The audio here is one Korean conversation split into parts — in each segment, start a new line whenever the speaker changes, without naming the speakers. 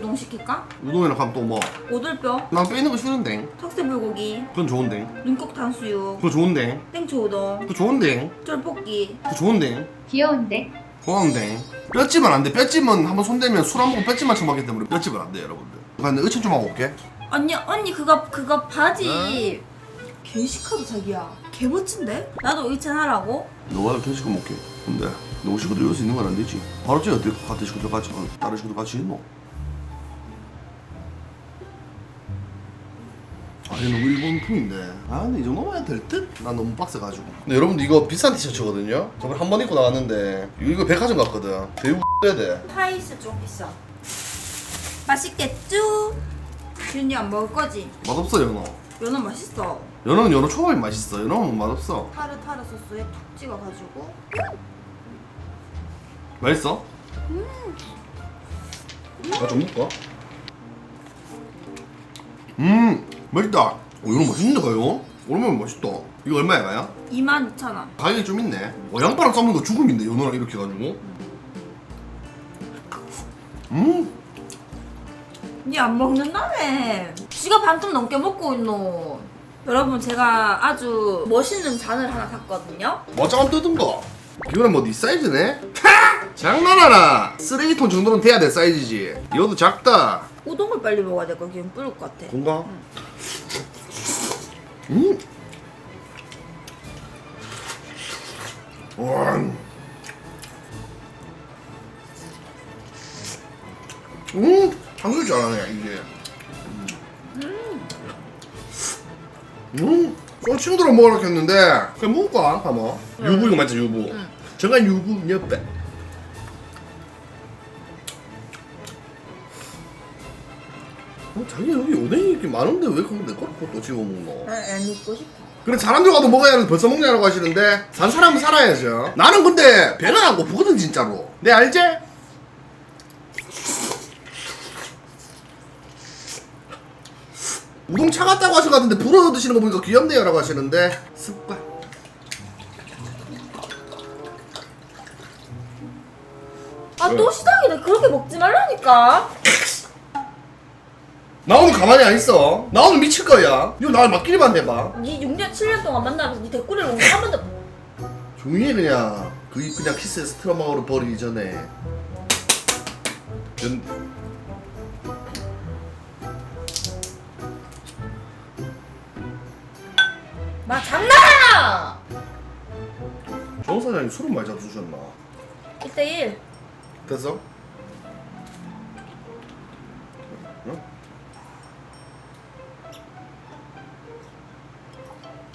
우동 시킬까?
우동이랑 가면 또 뭐?
오돌뼈,
난뼈 있는 거 싫은데.
석쇠불고기,
그건 좋은데.
눈꼭 탕수육,
그거 좋은데.
땡초 우동,
그거 좋은데.
쫄볶이.
그거 좋은데.
귀여운데?
고마운데. 뼈찜은 안 돼. 뼈찜은 한번 손대면 술 안 먹고 뼈찜만 처먹기 때문에 뼈찜은 안 돼, 여러분들. 근데 의천 좀 하고 올게.
언니 언니 그거 그거 바지 개시카도 자기야 개 멋진데? 나도 의찬 하라고?
너가 편식을 먹게. 근데 너 식구들 이럴 수 있는 건 안 되지. 바로 찌 어떻게 같은 식구들 같이 어, 다른 식구들 같이 있노? 이거 너무 일본풍인데. 아 근데 이 정도만 해도 될 듯? 난 너무 빡세가지고. 근데 여러분들 이거 비싼 티셔츠거든요? 저번에 한 번 입고 나왔는데 이거, 백화점 갔거든. 해야 돼.
프라이스 좀 비싸 맛있겠죠? 지훈이 안 먹을 거지?
맛없어 연어.
연어 맛있어.
연어는 연어 초밥이 맛있어. 연어는 맛없어.
타르타르 소스에 툭 찍어가지고.
맛있어? 나좀 먹을까? 음 맛있다. 어, 연어 맛있는데 가요? 오랜만에 맛있다. 이거 얼마야 가요?
22,000원.
가격이 좀 있네. 어, 양파랑 싸먹는 거 죽음인데 연어랑 이렇게 해가지고. 음.
니 안 먹는다며. 지가 반통 넘게 먹고 있노. 여러분 제가 아주 멋있는 잔을 하나 샀거든요.
뭐짱 뜯은 거 이거는 뭐 네 사이즈네? 장난하나! 쓰레기통 정도는 돼야 될 사이즈지. 이것도 작다
우동을 빨리 먹어야 될거 기분 뿌릴 것 같아
건가? 음. 와. 음, 탕수육 잘하네 이게. 음, 좀 친구들랑 먹으려고 했는데 그냥 먹을까? 가면 유부 이거 맞지 유부. 정말 유부 옆에. 어, 자기 여기 오뎅이 이렇게 많은데 왜 그거 내 거를 또 집어 먹노?
아, 안 입고 싶어.
그래 사람들 가도 먹어야 하는데 벌써 먹냐고 하시는데 산 사람은 살아야죠. 나는 근데 배가 안 고프거든 진짜로. 내 알지? 우동 차갑다고 하신 것 같은데 불어 드시는 거 보니까 귀엽네요 라고 하시는데 습관.
아 또 시작이네 그렇게 먹지 말라니까
나 오늘 가만히 안 있어. 나 오늘 미칠 거야. 이거 나 맞기만 해봐.
니 6년 7년 동안 만나면서 니 댓글을 먹는 한 번도
조용히 해 그냥 그입 그냥 키스에서 트라우마로 버리기 전에. 연...
마 장난아
정 사장님 술은 많이 잡수셨나?
1대1
됐어? 응?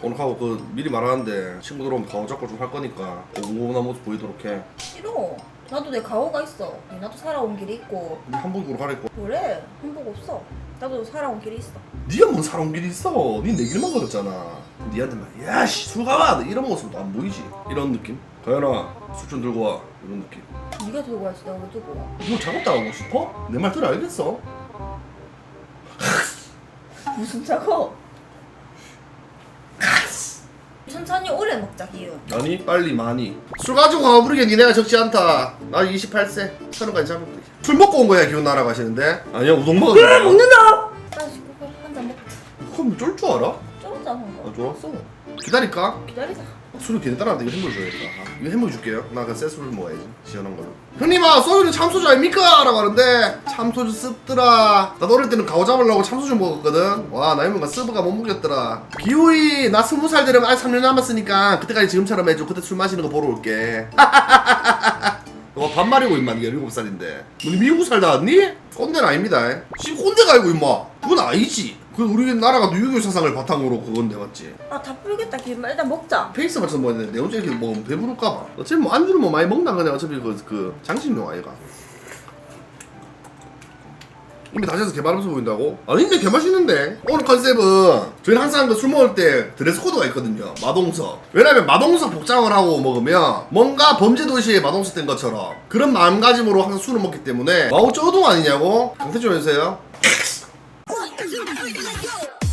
오늘 하고 그 미리 말하는데 친구들 오면 가오 잡고 좀 할 거니까 고분고분한 모습 보이도록 해.
싫어 나도 내 가오가 있어 나도 살아온 길이 있고
네 한복으로 가리고.
그래 행복 없어 나도 살아온 길이 있어
네가 뭔 살아온 길이 있어? 네내 길만 걸었잖아. 니한테 막 야씨 술 가봐 이런 모습도 안 보이지? 이런 느낌? 가연아 술 좀 들고 와 이런 느낌.
네가 들고 와야지 내가 왜 들고 와
이거 작업당하고 싶어? 내 말 들어 알겠어?
무슨 작업 천천히 오래 먹자 기훈
아니 빨리 많이. 술 가지고 가부르게 니네가 적지 않다. 나 28세. 서른까지 잡을게 술 먹고 온 거야 기운 나라고 하시는데? 아니야 우동 먹었어
그래 먹는다! 빨리 그거 한잔 먹자.
그럼 쫄 줄 알아?
한거.
아 좋았어 기다릴까?
기다리자.
술을 괜히 따라하는데 이거 햄버거. 줘야겠다 아, 이거 햄버거 줄게요. 나 그냥 새 술을 먹어야지. 시원한 걸로 형님아 소주는 참소주 아닙니까? 라고 하는데 참소주 씁더라. 나도 어릴 때는 가오 잡으려고 참소주 먹었거든. 와 나이 먹으니까 스브가 못 먹겠더라 기호이 나 스무 살 되려면 아직 3년 남았으니까 그때까지 지금처럼 해줘. 그때 술 마시는 거 보러 올게. 너 반말이고 임마. 니가 7살인데 뭐 미국 살다 왔니? 꼰대는 아닙니다 씨 꼰대가 아니고 임마. 그건 아니지 그 우리 나라가 유교 사상을 바탕으로 그건데 맞지?
아다 풀겠다 기훈 일단 먹자.
페이스 맞춰서 먹었는데 내 혼자 이렇게 먹으면 배부를까봐. 어차피 뭐 안주를 뭐 많이 먹나 그냥 어차피 그, 그 장식용 아이가. 이미 다시 해서 개맛없어 보인다고? 아닌데 개맛있는데. 오늘 컨셉은 저희는 항상 그 술 먹을 때 드레스 코드가 있거든요. 마동석. 왜냐면 마동석 복장을 하고 먹으면 뭔가 범죄 도시의 마동석 된 것처럼 그런 마음가짐으로 항상 술을 먹기 때문에 쩌동 아니냐고? 강태좀 해주세요 Let's let go.